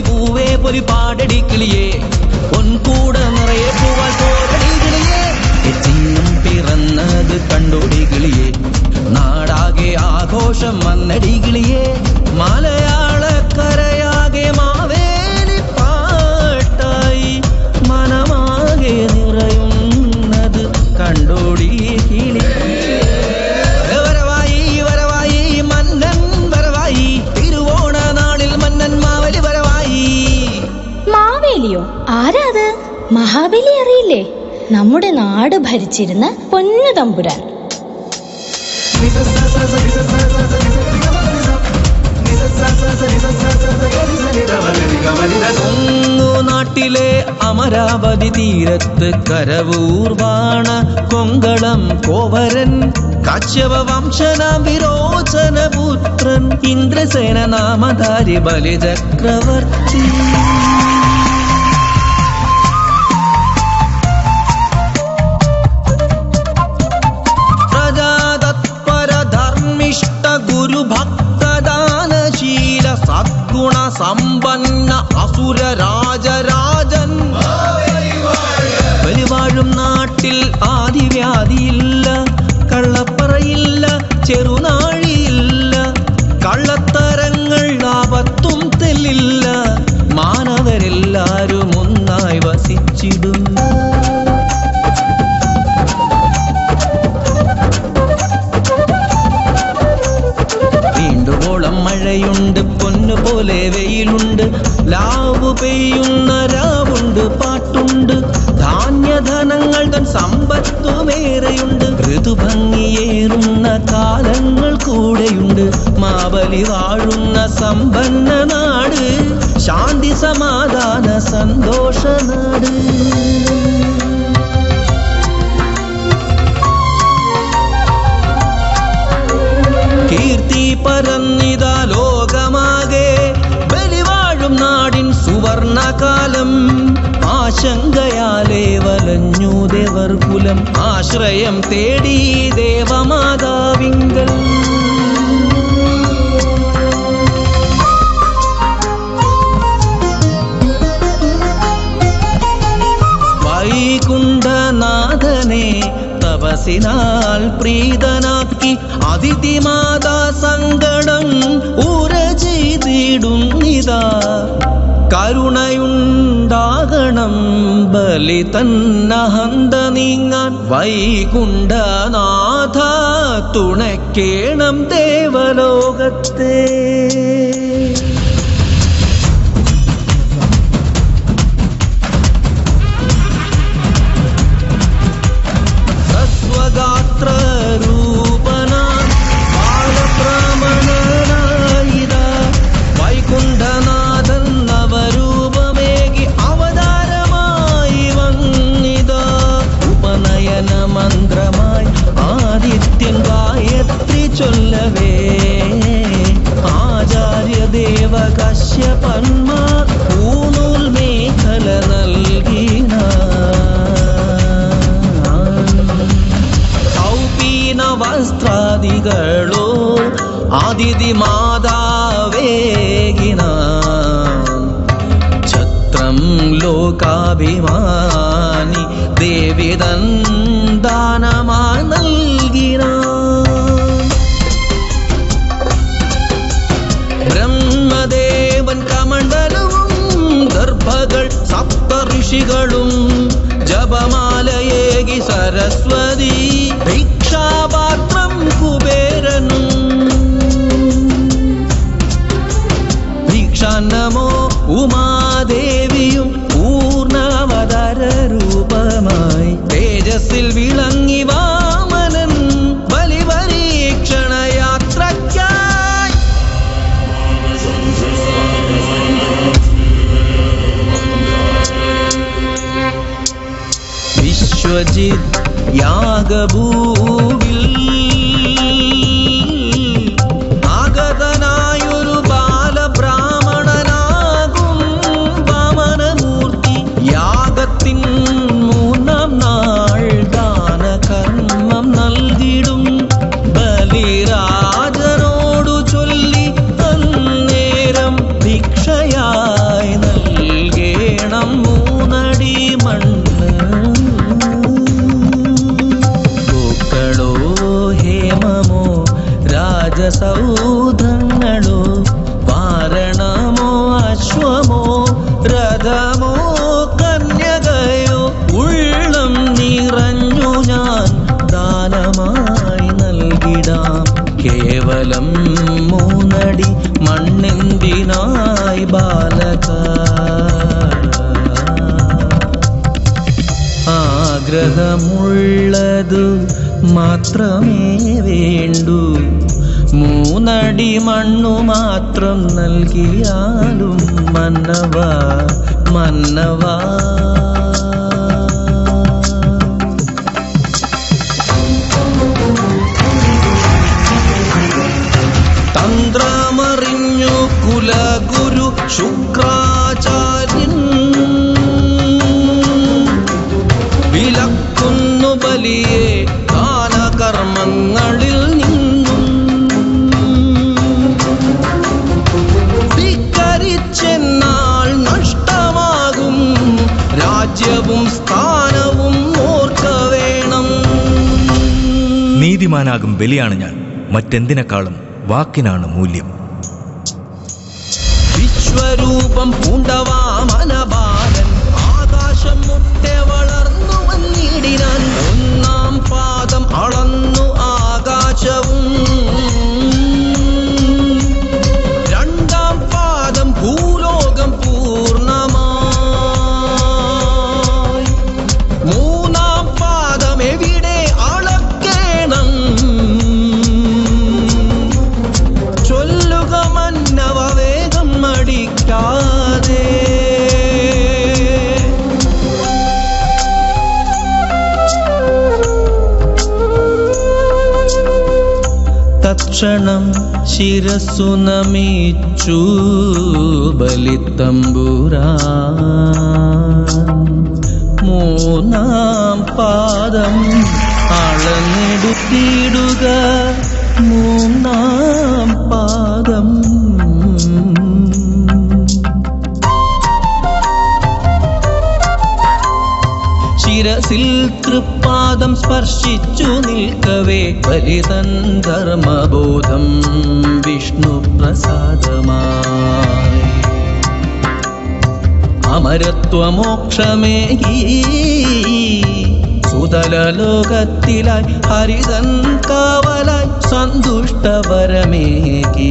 பொறி பூவே பொறி பாடடி கிளியே നമ്മുടെ നാട് ഭരിച്ചിരുന്ന പൊന്നു തമ്പുരാൻ. നാട്ടിലെ അമരാവതി തീരത്ത് കരവൂർവാണ കൊങ്കളം കോവരൻ കാശ്യപ വംശന വിരോചന പുത്രൻ ഇന്ദ്രസേന നാമധാരി ബലിചക്രവർത്തി. അസുര രാജരാജൻ വെളിവാഴും നാട്ടിൽ ആദിവ്യാധിയില്ല കള്ളപ്പറയില്ല ചെറുനാഴിയില്ല. കള്ളത്തരങ്ങൾ ആപത്തും തെല്ലില്ല. മാനവരെല്ലാരും ഒന്നായി വസിച്ചിടും. വീണ്ടുവോളം മഴയുണ്ട് സമ്പത്തുമേറെയുണ്ട് ഋതുഭംഗിയേറുന്ന കാലങ്ങൾ കൂടെയുണ്ട്. മാവലി വാഴുന്ന സമ്പന്ന നാട്. ശാന്തി സമാധാന സന്തോഷ നാട്. കീർത്തി പരന്നിത സുവർണകാലം ആശങ്കയാലേ വലഞ്ഞു ദേവർ കുലം. ആശ്രയം തേടി ദേവമാതാവിങ്കൽ. വൈകുണ്ഠനാഥനെ തപസിനാൽ പ്രീതനാക്കി അതിഥിമാതാ സങ്കടം ഉര ചെയ്തിടുന്നിതാ കരുണയുണ്ടാകണം ബലി തന്നഹന്ത നീങ്ങാൻ വൈകുണ്ഠനാഥ തുണക്കേണം ദേവലോകത്തെ. വസ്ത്രാദികളോ ആദിതി മാതാവേകിന ഛത്രം ലോകാഭിമാനി ദേവി ദാനമാ നൽകിന. ബ്രഹ്മദേവൻ കമണ്ഡലവും ഗർഭകൾ സപ്ത ഋഷികളും ജപമാലയേകി സരസ്വതി ഭിക്ഷാന്നമോ ഉമാദേവിയും പൂർണാവതാര രൂപമായി തേജസ്സിൽ വിളങ്ങി വാമനൻ ബലിപരീക്ഷണ യാത്രയ്ക്കായി വിശ്വജിത് യാഗഭൂവിൽ யா കേവലം മൂന്നടി മണ്ണെന്തിനായി ബാലക ആഗ്രഹമുള്ളതു മാത്രമേ വേണ്ടു. മൂന്നടി മണ്ണു മാത്രം നൽകിയാലും മന്നവ മന്നവ. ശുക്രാചാര്യൻ വിലക്കുന്നു ബലിയെ ദാനകർമ്മങ്ങളിൽ നിന്നും. ധിക്കരിച്ചെന്നാൽ നഷ്ടമാകും രാജ്യവും സ്ഥാനവും ഓർക്ക വേണം. നീതിമാനാകും ബലിയാണ് ഞാൻ. മറ്റെന്തിനേക്കാളും വാക്കിനാണ് മൂല്യം. ரூபம் பூண்டவா? ശിരസ്സു നമിച്ചു ബലിത്തമ്പുരാ മൂന്നാം പാദം അളന്നെടുത്തിടുക മൂന്നാം പാദം ശിരസിൽ തൃപ്പാദം സ്പർശിച്ചു നിൽക്കവേ ബലിതൻ ധർമ്മബോധം വിഷ്ണു പ്രസാദമായി അമരത്വമോക്ഷമേ സുതല ലോകത്തിലായി ഹരിതൻ കാവലായി സന്തുഷ്ടവരമേകി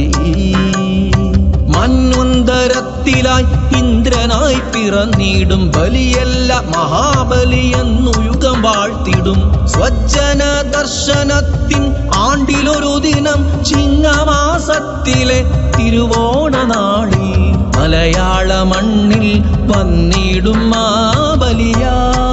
മന്വന്തരത്തിലായി ഇന്ദ്രനായി പിറന്നിടും ബലിയല്ല മഹാബലി എന്നു യുഗം വാഴ്ത്തിടും. സ്വജ്ജന ദർശനത്തിൻ ആണ്ടിലൊരു ദിനം ചിങ്ങമാസത്തിലെ തിരുവോണ നാളിൽ മലയാള മണ്ണിൽ വന്നിടും മാബലിയാ ബലിയാ.